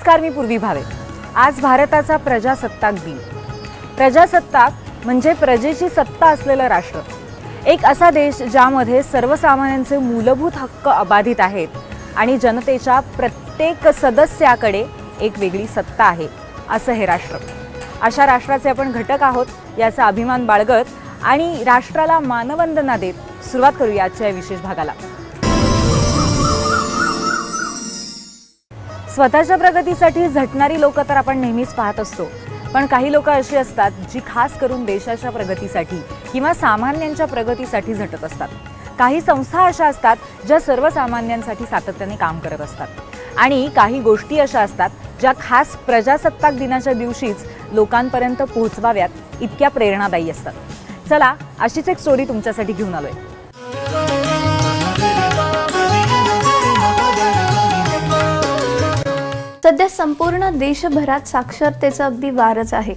नमस्कार मी पूर्वी भावे. आज भारताचा प्रजासत्ताक दिन. प्रजासत्ताक म्हणजे प्रजेची सत्ता असलेलं राष्ट्र. एक असा देश ज्यामध्ये सर्वसामान्यांचे मूलभूत हक्क अबाधित आहेत आणि जनतेच्या प्रत्येक सदस्याकडे एक वेगळी सत्ता आहे असं हे राष्ट्र. अशा राष्ट्राचे आपण घटक आहोत याचा अभिमान बाळगत आणि राष्ट्राला मानवंदना देत सुरुवात करूया आजच्या या विशेष भागाला. स्वतःच्या प्रगतीसाठी झटणारी लोक तर आपण नेहमीच पाहत असतो. पण काही लोक अशी असतात जी खास करून देशाच्या प्रगतीसाठी किंवा सामान्यांच्या प्रगतीसाठी झटत असतात. काही संस्था अशा असतात ज्या सर्वसामान्यांसाठी सातत्याने काम करत असतात. आणि काही गोष्टी अशा असतात ज्या खास प्रजासत्ताक दिनाच्या दिवशीच लोकांपर्यंत पोहोचवाव्यात इतक्या प्रेरणादायी असतात. चला अशीच एक स्टोरी तुमच्यासाठी घेऊन आलोय. सध्या संपूर्ण देशभरात साक्षरतेचं अगदी वारच आहे.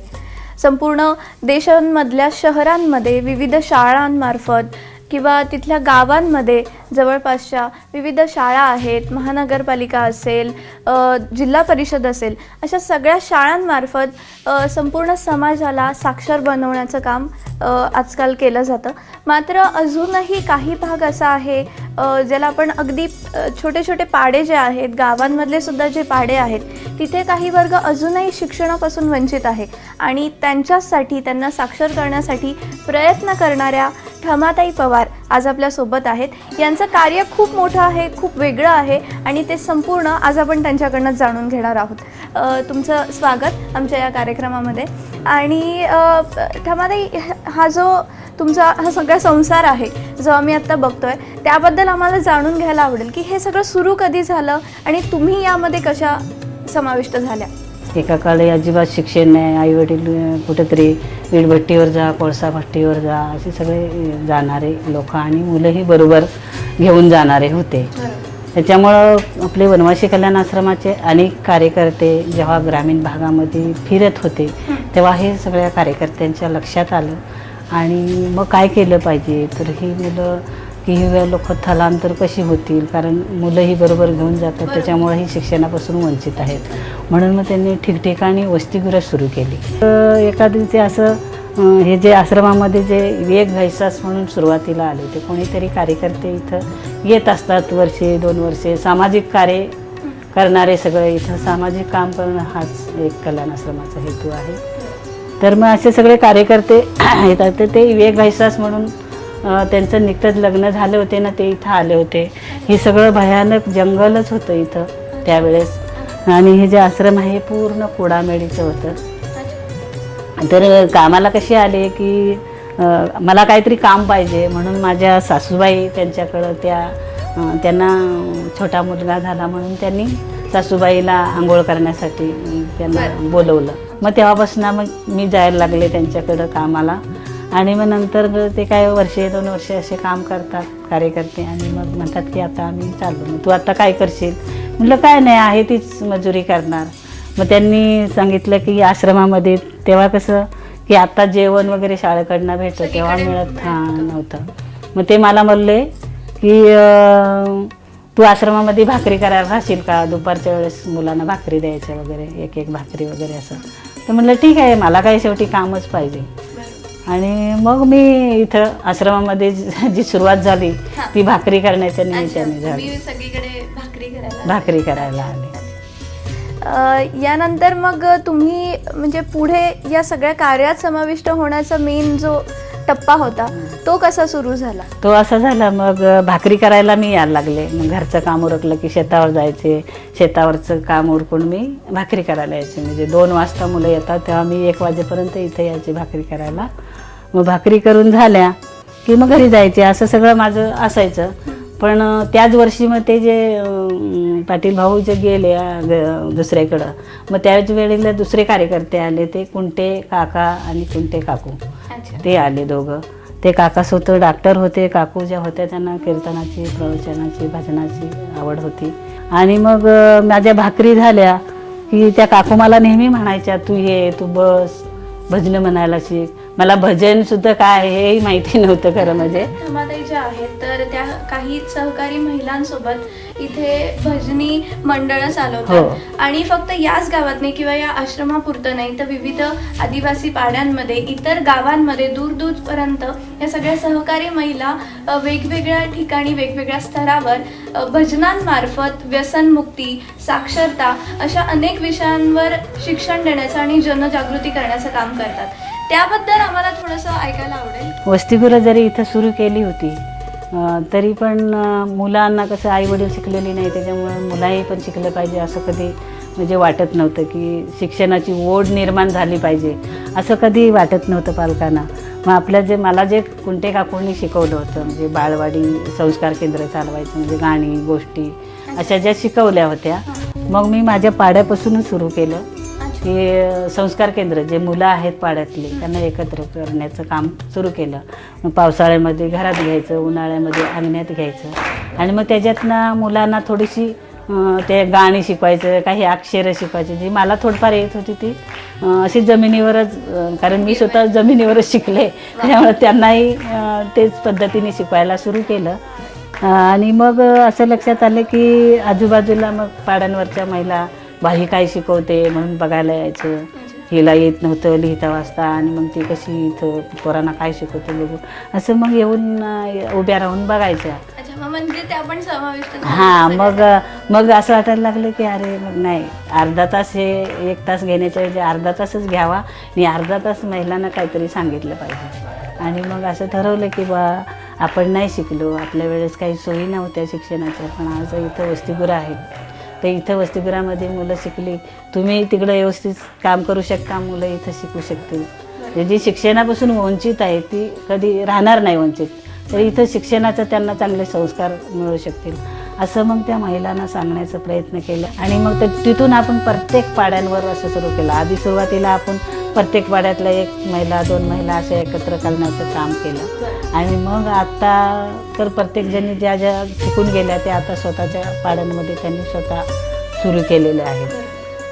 संपूर्ण देशांमधल्या शहरांमध्ये विविध शाळांमार्फत किंवा तिथल्या गावांमध्ये जवळपासच्या विविध शाळा आहेत महानगरपालिका असेल जिल्हा परिषद असेल अशा सगळ्या शाळांमार्फत संपूर्ण समाजाला साक्षर बनवण्याचं काम आजकाल केलं जातं. मात्र अजूनही काही भाग असा आहे ज्याला आपण अगदी छोटे छोटे पाडे जे आहेत गावांमधले सुद्धा जे पाडे आहेत तिथे काही वर्ग अजूनही शिक्षणापासून वंचित आहे. आणि त्यांच्यासाठी त्यांना साक्षर करण्यासाठी प्रयत्न करणाऱ्या ठमाताई पवार आज आपल्यासोबत आहेत. यांचं कार्य खूप मोठं आहे खूप वेगळं आहे आणि ते संपूर्ण आज आपण त्यांच्याकडनं जाणून घेणार आहोत. तुमचं स्वागत आमच्या या कार्यक्रमामध्ये. आणि ठमाताई हा जो तुमचा हा सगळा संसार आहे जो आम्ही आत्ता बघतोय त्याबद्दल आम्हाला जाणून घ्यायला आवडेल की हे सगळं सुरू कधी झालं आणि तुम्ही यामध्ये कशा समाविष्ट झाल्या? एका काळी अजिबात शिक्षण नाही आई वडील कुठेतरी वीटभट्टीवर जा कोळसा भट्टीवर जा असे सगळे जाणारे लोक आणि मुलंही बरोबर घेऊन जाणारे होते. त्याच्यामुळं आपले वनवासी कल्याण आश्रमाचे अनेक कार्यकर्ते जेव्हा ग्रामीण भागामध्ये फिरत होते तेव्हा हे सगळ्या कार्यकर्त्यांच्या लक्षात आलं. आणि मग काय केलं पाहिजे? तर ही मुलं की ही लोक स्थलांतर कशी होतील? कारण मुलंही बरोबर घेऊन जातात त्याच्यामुळे ही शिक्षणापासून वंचित आहेत. म्हणून मग त्यांनी ठिकठिकाणी वसतिगृह सुरू केली. तर एका दिवशी असं हे जे आश्रमामध्ये जे वेग घैसास म्हणून सुरुवातीला आले ते कोणीतरी कार्यकर्ते इथं येत असतात वर्षे दोन वर्षे. सामाजिक कार्य करणारे सगळे इथं सामाजिक काम करणं हाच एक कल्याण आश्रमाचा हेतू आहे. तर मग असे सगळे कार्यकर्ते येतात. तर ते विवेक घैसास म्हणून त्यांचं नुकतंच लग्न झाले होते ना ते इथं आले होते. हे सगळं भयानक जंगलच होतं इथं त्यावेळेस. आणि हे जे आश्रम आहे हे पूर्ण कोडामेडीचं होतं. तर कामाला कसे आले की मला काहीतरी काम पाहिजे म्हणून माझ्या सासूबाई त्यांच्याकडं त्या त्यांना छोटा मुलगा झाला म्हणून त्यांनी सासूबाईला आंघोळ करण्यासाठी त्यांना बोलवलं. मग तेव्हापासून मग मी जायला लागले त्यांच्याकडं कामाला. आणि मग नंतर ते काय वर्षे दोन वर्षे असे काम करतात कार्यकर्ते आणि मग म्हणतात की आता आम्ही चाललो. मग तू आता काय करशील? म्हटलं काय नाही आहे तीच मजुरी करणार. मग त्यांनी सांगितलं की आश्रमामध्ये तेव्हा कसं की आता जेवण वगैरे शाळेकडनं भेटतं तेव्हा मिळत हां नव्हतं. मग ते मला म्हणले की तू आश्रमामध्ये भाकरी करायला राहशील का? दुपारच्या वेळेस मुलांना भाकरी द्यायच्या वगैरे एक एक भाकरी वगैरे असं. तर म्हटलं ठीक आहे मला काय शेवटी कामच पाहिजे. आणि मग मी इथं आश्रमामध्ये जी सुरुवात झाली ती भाकरी करण्याच्या निमित्ताने झाली. सगळीकडे भाकरी करायला भाकरी करायला आले. अ, यानंतर मग तुम्ही म्हणजे पुढे या सगळ्या कार्यात समाविष्ट होण्याचा मेन जो टप्पा होता तो कसा सुरू झाला? तो असा झाला मग भाकरी करायला मी यायला लागले. मग घरचं काम उरकलं की शेतावर जायचे. शेतावरचं काम उरकून मी भाकरी करायला यायचे. म्हणजे दोन वाजता मुलं येतात तेव्हा मी एक वाजेपर्यंत इथे यायचे भाकरी करायला. मग भाकरी करून झाल्या की मग घरी जायचे. असं सगळं माझं असायचं. पण त्याच वर्षी मग ते जे पाटील भाऊ जे गेले दुसऱ्याकडं मग त्याच वेळेला दुसरे कार्यकर्ते आले. ते कुंटे काका आणि कुंटे काकू. ते आले दोघं. ते काका स्वतः डॉक्टर होते. काकू ज्या होत्या त्यांना कीर्तनाची प्रवचनाची भजनाची आवड होती. आणि मग माझ्या भाकरी झाल्या की त्या काकू मला नेहमी म्हणायच्या तू ये तू बस भजनं म्हणायला शिक. मला भजन सुद्धा काय आहे हेही माहिती नव्हतं खरं म्हणजे. धमाताई ज्या आहेत तर त्या काही सहकारी महिलांसोबत इथे भजनी मंडळं हो. चालवतात आणि फक्त याच गावात नाही किंवा या आश्रमापुरतं नाही तर विविध आदिवासी पाड्यांमध्ये इतर गावांमध्ये दूर दूरपर्यंत या सगळ्या सहकारी महिला अ, वेगवेगळ्या ठिकाणी वेगवेगळ्या स्तरावर अ, भजनांमार्फत व्यसनमुक्ती साक्षरता अशा अनेक विषयांवर शिक्षण देण्याचं आणि जनजागृती करण्याचं काम करतात. त्याबद्दल आम्हाला थोडंसं ऐकायला आवडेल. वसतिगृह जरी इथं सुरू केली होती तरी पण मुलांना कसं आई वडील शिकलेली नाही त्याच्यामुळं मुलाही पण शिकलं पाहिजे असं कधी म्हणजे वाटत नव्हतं की शिक्षणाची ओढ निर्माण झाली पाहिजे असं कधी वाटत नव्हतं पालकांना. मग आपल्या जे मला जे कुंटे काकूंनी शिकवलं होतं म्हणजे बाळवाडी संस्कार केंद्र चालवायचं म्हणजे गाणी गोष्टी अशा ज्या शिकवल्या होत्या मग मी माझ्या पाड्यापासूनच सुरू केलं. हे संस्कार केंद्र जे मुलं आहेत पाड्यातले त्यांना एकत्र करण्याचं काम सुरू केलं. मग पावसाळ्यामध्ये घरात घ्यायचं उन्हाळ्यामध्ये अंगण्यात घ्यायचं. आणि मग त्याच्यातनं मुलांना थोडीशी ते गाणी शिकवायचं काही अक्षरं शिकवायची. जी मला थोडंफार येत होती ती अशी जमिनीवरच कारण मी स्वतः जमिनीवरच शिकले. त्यामुळे त्यांनाही तेच पद्धतीने शिकवायला सुरू केलं. आणि मग असं लक्षात आलं की आजूबाजूला मग पाड्यांवरच्या महिला बाई काय शिकवते म्हणून बघायला यायचं. हिला येत नव्हतं लिहिता वाचता आणि मग ती कशी इथं पोरांना काय शिकवते बघू असं मग येऊन उभ्या राहून बघायच्या. म्हणजे हां. मग मग असं वाटायला लागलं की अरे मग नाही. अर्धा तास हे एक तास घेण्याच्या ऐवजी अर्धा तासच घ्यावा. आणि अर्धा तास महिलांना काहीतरी सांगितलं पाहिजे. आणि मग असं ठरवलं की बा आपण नाही शिकलो. आपल्या वेळेस काही सोयी नव्हत्या शिक्षणाच्या पण आज इथं वसतिगृह आहेत तर इथं वसतिगृहामध्ये मुलं शिकली. तुम्ही तिकडं व्यवस्थित काम करू शकता मुलं इथं शिकू शकतील. म्हणजे जी शिक्षणापासून वंचित आहे ती कधी राहणार नाही वंचित. तर इथं शिक्षणाचा त्यांना चांगले संस्कार मिळू शकतील. असं मग त्या महिलांना सांगण्याचा प्रयत्न केला. आणि मग ते तिथून आपण प्रत्येक पाड्यांवर असं सुरू केलं. आधी सुरुवातीला आपण प्रत्येक पाड्यातल्या एक महिला दोन महिला अशा एकत्र करण्याचं काम केलं. आणि मग आता तर प्रत्येकजणी ज्या ज्या शिकून गेल्या त्या आता स्वतःच्या पाड्यांमध्ये त्यांनी स्वतः सुरू केलेल्या आहेत.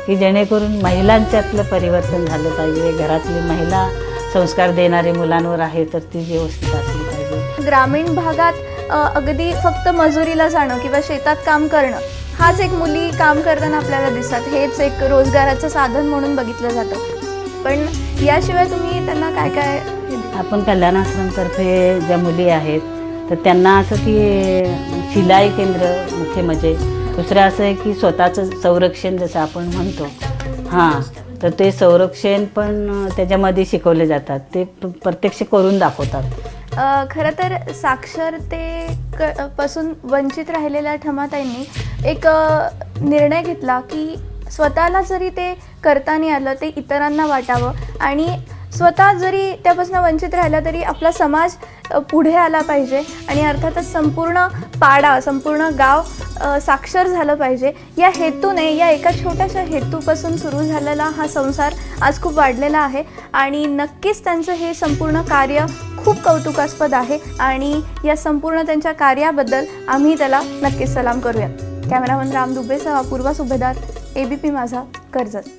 की जेणेकरून महिलांच्यातलं परिवर्तन झालं पाहिजे. घरातली महिला संस्कार देणारी मुलांवर आहे तर ती व्यवस्थित असली पाहिजे. ग्रामीण भागात अगदी फक्त मजुरीला जाणं किंवा शेतात काम करणं हाच एक मुली काम करताना आपल्याला दिसतात. हेच एक रोजगाराचं साधन म्हणून बघितलं जातं. पण याशिवाय तुम्ही त्यांना काय काय आपण कल्याण आश्रमतर्फे ज्या मुली आहेत तर त्यांना असं की शिलाई केंद्र मुख्य म्हणजे. दुसरं असं आहे की स्वतःचं संरक्षण जसं आपण म्हणतो. हां तर ते संरक्षण पण त्याच्यामध्ये शिकवले जातात. ते प्रत्यक्ष करून दाखवतात. खरं तर साक्षरते क पासून वंचित राहिलेल्या ठमाताईंनी एक निर्णय घेतला की स्वतःला जरी ते करता नाही आलं ते इतरांना वाटावं आणि स्वतः जरी त्यापासून वंचित राहिला तरी आपला समाज पुढे आला पाहिजे आणि अर्थातच संपूर्ण पाडा संपूर्ण गाव साक्षर झालं पाहिजे. या हेतूने या एका छोट्याशा हेतूपासून सुरू झालेला हा संसार आज खूप वाढलेला आहे आणि नक्कीच त्यांचं हे संपूर्ण कार्य खूप कौतुकास्पद आहे आणि या संपूर्ण त्यांच्या कार्याबद्दल आम्ही त्याला नक्कीच सलाम करूयात. Cameraman Ram दुबेसह Apurva Subhedar A B P Majha Karjat.